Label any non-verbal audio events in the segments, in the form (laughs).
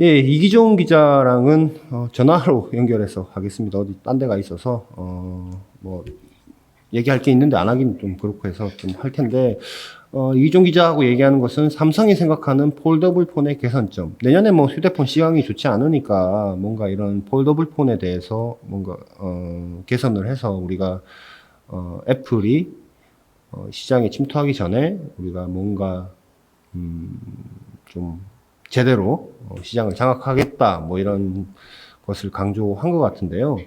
예, 이기종 기자랑은 어, 전화로 연결해서 하겠습니다. 어디 딴 데가 있어서 어, 뭐 얘기할 게 있는데 안 하긴 좀 그렇고 해서 좀 할 텐데 어, 이기종 기자하고 얘기하는 것은 삼성이 생각하는 폴더블 폰의 개선점. 내년에 뭐 휴대폰 시황이 좋지 않으니까 뭔가 이런 폴더블 폰에 대해서 뭔가 어, 개선을 해서 우리가 어, 애플이 어, 시장에 침투하기 전에 우리가 뭔가 음, 좀 제대로 어, 시장을 장악하겠다 뭐 이런 것을 강조한 것 같은데요.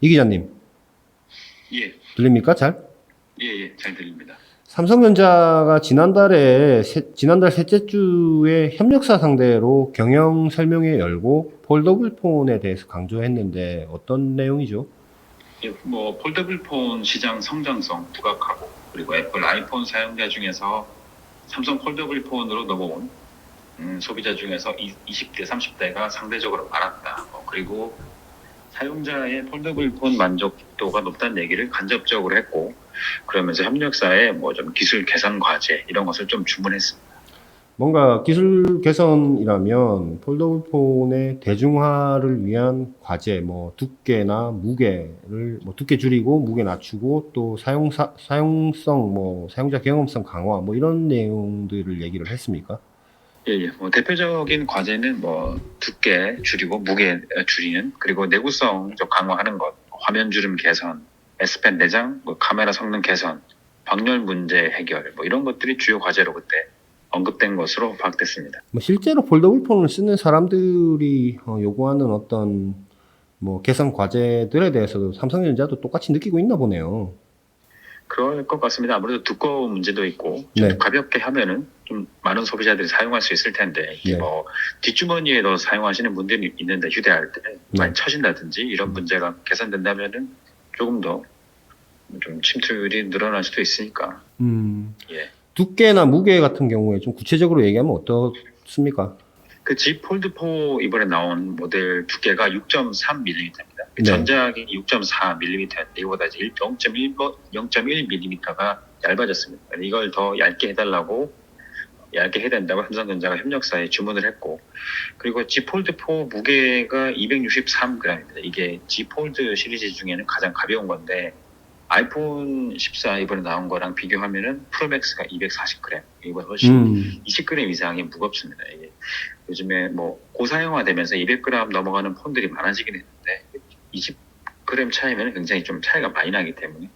이 기자님 예, 들립니까 잘? 예, 예, 잘 들립니다. 삼성전자가 지난달에 세- 지난달 셋째 주에 협력사 상대로 경영 설명회 열고 폴더블 폰에 대해서 강조했는데 어떤 내용이죠? 예, 뭐 폴더블 폰 시장 성장성 부각하고 그리고 애플 아이폰 사용자 중에서 삼성 폴더블 폰으로 넘어온 음, 소비자 중에서 이- 20대, 30대가 상대적으로 많았다. 뭐, 그리고 사용자의 폴더블 폰 만족도가 높다는 얘기를 간접적으로 했고 그러면서 협력사에 뭐 좀 기술 개선 과제 이런 것을 좀 주문했습니다. 뭔가 기술 개선이라면 폴더블 폰의 대중화를 위한 과제, 뭐 두께나 무게를 뭐 두께 줄이고 무게 낮추고 또 사용사, 사용성, 뭐 사용자 경험성 강화, 뭐 이런 내용들을 얘기를 했습니까? 예, 예. 뭐 대표적인 과제는 뭐 두께 줄이고 무게 줄이는 그리고 내구성 좀 강화하는 것, 화면 주름 개선, S펜 내장, 뭐 카메라 성능 개선, 방열 문제 해결, 뭐 이런 것들이 주요 과제로 그때 언급된 것으로 파악됐습니다. 뭐 실제로 폴더블 폰을 쓰는 사람들이 어, 요구하는 어떤 뭐 개선 과제들에 대해서도 삼성전자도 똑같이 느끼고 있나 보네요. 그럴 것 같습니다. 아무래도 두꺼운 문제도 있고 좀 네. 가볍게 하면은 좀 많은 소비자들이 사용할 수 있을 텐데 네. 뭐 뒷주머니에도 사용하시는 분들이 있는데 휴대할 때 네. 많이 처진다든지 이런 음. 문제가 개선된다면은 조금 더 좀 침투율이 늘어날 수도 있으니까 음, 예. 두께나 무게 같은 경우에 좀 구체적으로 얘기하면 어떻습니까? 그 G 폴드 4 이번에 나온 모델 두께가 6.3mm입니다. 그 네. 전작이 6.4mm였는데 이거보다 이제 0.1 0.1mm가 얇아졌습니다. 이걸 더 얇게 해달라고 얇게 해야 된다고 삼성전자가 협력사에 주문을 했고 그리고 G 폴드 4 무게가 263g입니다. 이게 G 폴드 시리즈 중에는 가장 가벼운 건데 아이폰 14 이번에 나온 거랑 비교하면은 프로맥스가 240g 이거 훨씬 음, 20g 이상이 무겁습니다. 이게 요즘에 뭐 고사용화되면서 200g 넘어가는 폰들이 많아지긴 했는데 20g 차이면 굉장히 좀 차이가 많이 나기 때문에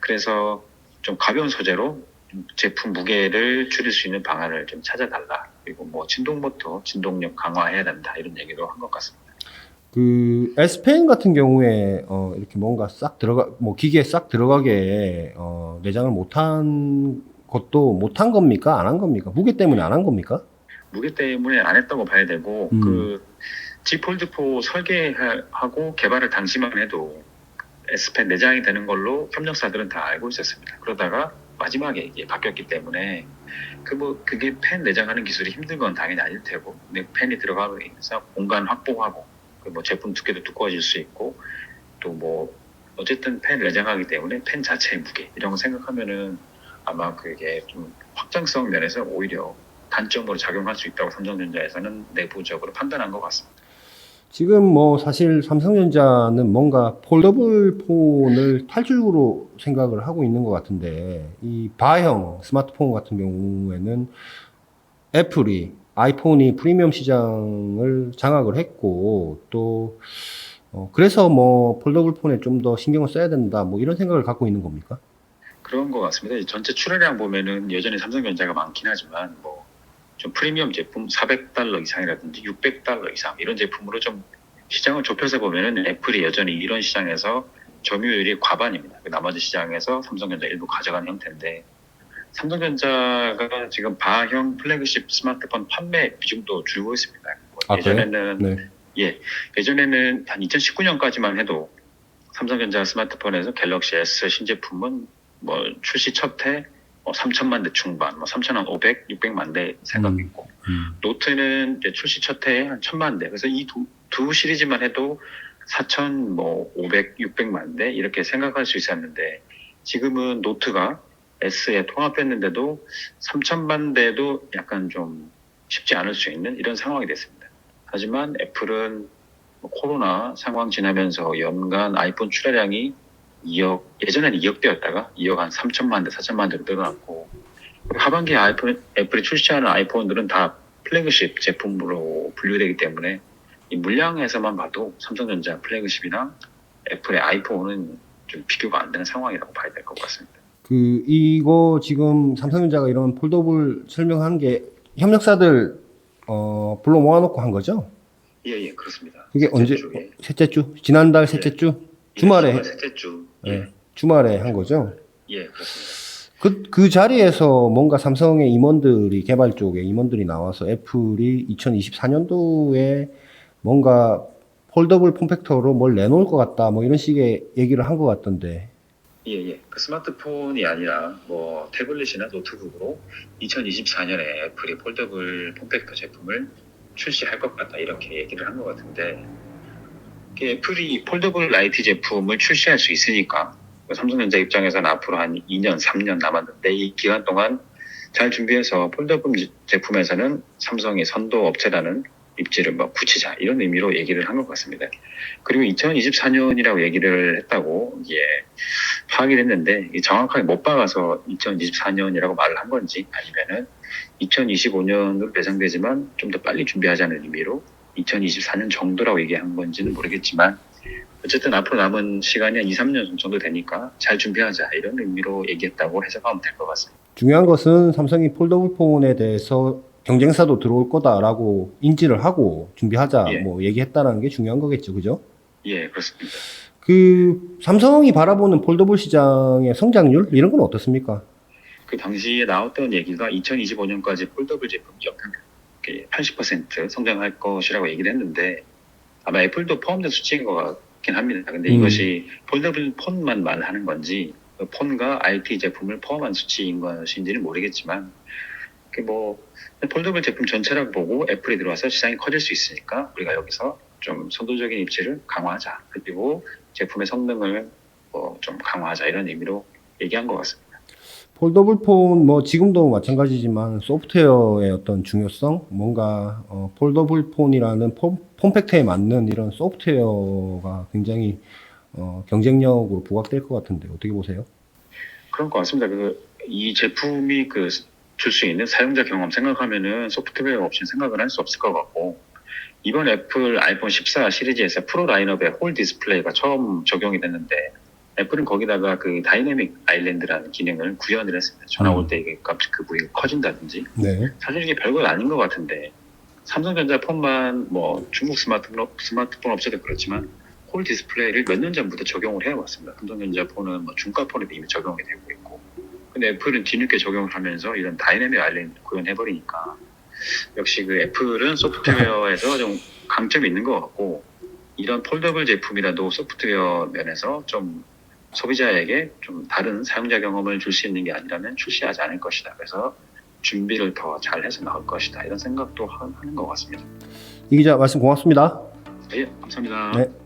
그래서 좀 가벼운 소재로 좀 제품 무게를 줄일 수 있는 방안을 좀 찾아달라. 그리고 뭐 진동 모터 진동력 강화해야 된다 이런 얘기도 한 것 같습니다. 그 S펜 같은 경우에 어, 이렇게 뭔가 싹 들어가 뭐 기계에 싹 들어가게 어, 내장을 못한 것도 못한 겁니까? 안 한 겁니까? 무게 때문에 안 한 겁니까? 무게 때문에 안 했다고 봐야 되고 음. 그 G 폴드 4 설계하고 개발을 당시만 해도 S펜 내장이 되는 걸로 협력사들은 다 알고 있었습니다. 그러다가 마지막에 이게 바뀌었기 때문에 그 뭐 그게 펜 내장하는 기술이 힘든 건 당연히 아닐 테고 근데 펜이 들어가면서 공간 확보하고 그 뭐 제품 두께도 두꺼워질 수 있고 또 뭐 어쨌든 펜 내장하기 때문에 펜 자체의 무게 이런 거 생각하면은 아마 그게 좀 확장성 면에서 오히려 단점으로 작용할 수 있다고 삼성전자에서는 내부적으로 판단한 것 같습니다. 지금 뭐 사실 삼성전자는 뭔가 폴더블 폰을 탈출구로 생각을 하고 있는 것 같은데 이 바형 스마트폰 같은 경우에는 애플이 아이폰이 프리미엄 시장을 장악을 했고 또 어, 그래서 뭐 폴더블 폰에 좀 더 신경을 써야 된다 뭐 이런 생각을 갖고 있는 겁니까? 그런 것 같습니다. 이 전체 출하량 보면은 여전히 삼성전자가 많긴 하지만 뭐 좀 프리미엄 제품 400달러 이상이라든지 600달러 이상 이런 제품으로 좀 시장을 좁혀서 보면은 애플이 여전히 이런 시장에서 점유율이 과반입니다. 그 나머지 시장에서 삼성전자 일부 가져가는 형태인데 삼성전자가 지금 바형 플래그십 스마트폰 판매 비중도 줄고 있습니다. 뭐 아? 예전에는 네. 예, 예전에는 한 2019년까지만 해도 삼성전자 스마트폰에서 갤럭시 S 신제품은 뭐 출시 첫해 뭐 3천만 대 중반, 뭐 3,500, 600만 대 생각했고 음. 노트는 이제 출시 첫 해에 한 1,000만 대. 그래서 이두 두 시리즈만 해도 4천 뭐 500, 600만 대 이렇게 생각할 수 있었는데 지금은 노트가 S에 통합했는데도 3천만 대도 약간 좀 쉽지 않을 수 있는 이런 상황이 됐습니다. 하지만 애플은 뭐 코로나 상황 지나면서 연간 아이폰 출하량이 2억, 예전에는 2억대였다가 2억 한 3천만 대, 4천만 대로 늘어났고, 하반기에 아이폰, 애플이 출시하는 아이폰들은 다 플래그십 제품으로 분류되기 때문에 이 물량에서만 봐도 삼성전자 플래그십이나 애플의 아이폰은 좀 비교가 안 되는 상황이라고 봐야 될 것 같습니다. 그 이거 지금 삼성전자가 이런 폴더블 설명한 게 협력사들 어 불러 모아놓고 한 거죠? 예, 예, 그렇습니다. 그게 언제 주에. 셋째 주 지난달 셋째 주 예, 주말에 주말 셋째 주. 예, 예, 주말에 한 거죠? 예, 그렇습니다. 그, 그 자리에서 뭔가 삼성의 임원들이 개발 쪽에 임원들이 나와서 애플이 2024년도에 뭔가 폴더블 폼팩터로 뭘 내놓을 것 같다 뭐 이런 식의 얘기를 한 것 같던데 예, 예. 그 스마트폰이 아니라 뭐 태블릿이나 노트북으로 2024년에 애플이 폴더블 폼팩터 제품을 출시할 것 같다 이렇게 얘기를 한 것 같은데 애플이 폴더블 라이트 제품을 출시할 수 있으니까 삼성전자 입장에서는 앞으로 한 2년, 3년 남았는데 이 기간 동안 잘 준비해서 폴더블 제품에서는 삼성의 선도 업체라는 입지를 뭐 굳히자 이런 의미로 얘기를 한 것 같습니다. 그리고 2024년이라고 얘기를 했다고 이게 파악이 됐는데 정확하게 못 박아서 2024년이라고 말을 한 건지 아니면은 2025년으로 예상되지만 좀 더 빨리 준비하자는 의미로 2024년 정도라고 얘기한 건지는 모르겠지만 어쨌든 앞으로 남은 시간이 한 2, 3년 정도 되니까 잘 준비하자 이런 의미로 얘기했다고 해석하면 될 것 같습니다. 중요한 것은 삼성이 폴더블 폰에 대해서 경쟁사도 들어올 거다라고 인지를 하고 준비하자 예. 뭐 얘기했다라는 게 중요한 거겠죠 그죠? 예, 그렇습니다. 그 삼성이 바라보는 폴더블 시장의 성장률 이런 건 어떻습니까? 그 당시에 나왔던 얘기가 2025년까지 폴더블 제품이 역평균 80% 성장할 것이라고 얘기를 했는데 아마 애플도 포함된 수치인 것 같긴 합니다. 근데 음. 이것이 폴더블 폰만 말하는 건지 그 폰과 IT 제품을 포함한 수치인 것인지는 모르겠지만 그뭐 폴더블 제품 전체라고 보고 애플이 들어와서 시장이 커질 수 있으니까 우리가 여기서 좀 선도적인 입지를 강화하자 그리고 제품의 성능을 뭐 좀 강화하자 이런 의미로 얘기한 것 같습니다. 폴더블 폰 뭐 지금도 마찬가지지만 소프트웨어의 어떤 중요성 뭔가 어, 폴더블 폰이라는 폼, 폼팩트에 맞는 이런 소프트웨어가 굉장히 어, 경쟁력으로 부각될 것 같은데 어떻게 보세요? 그런 것 같습니다. 그, 이 제품이 그, 줄 수 있는 사용자 경험 생각하면은 소프트웨어 없이 생각을 할 수 없을 것 같고, 이번 애플 아이폰 14 시리즈에서 프로 라인업에 홀 디스플레이가 처음 적용이 됐는데, 애플은 거기다가 그 다이내믹 아일랜드라는 기능을 구현을 했습니다. 전화 음. 올때 이게 값, 그 부위가 커진다든지. 네. 사실 이게 별거 아닌 것 같은데, 삼성전자 폰만 뭐 중국 스마트폰, 스마트폰 업체도 그렇지만, 홀 디스플레이를 몇 년 전부터 적용을 해왔습니다. 삼성전자 폰은 뭐 중가 폰에도 이미 적용이 되고 있고. 근데 애플은 뒤늦게 적용을 하면서 이런 다이내믹 아일랜드 구현해버리니까 역시 그 애플은 소프트웨어에서 (laughs) 좀 강점이 있는 것 같고 이런 폴더블 제품이라도 소프트웨어 면에서 좀 소비자에게 좀 다른 사용자 경험을 줄 수 있는 게 아니라면 출시하지 않을 것이다. 그래서 준비를 더 잘해서 나올 것이다. 이런 생각도 하- 하는 것 같습니다. 이 기자 말씀 고맙습니다. 예, 감사합니다. 네.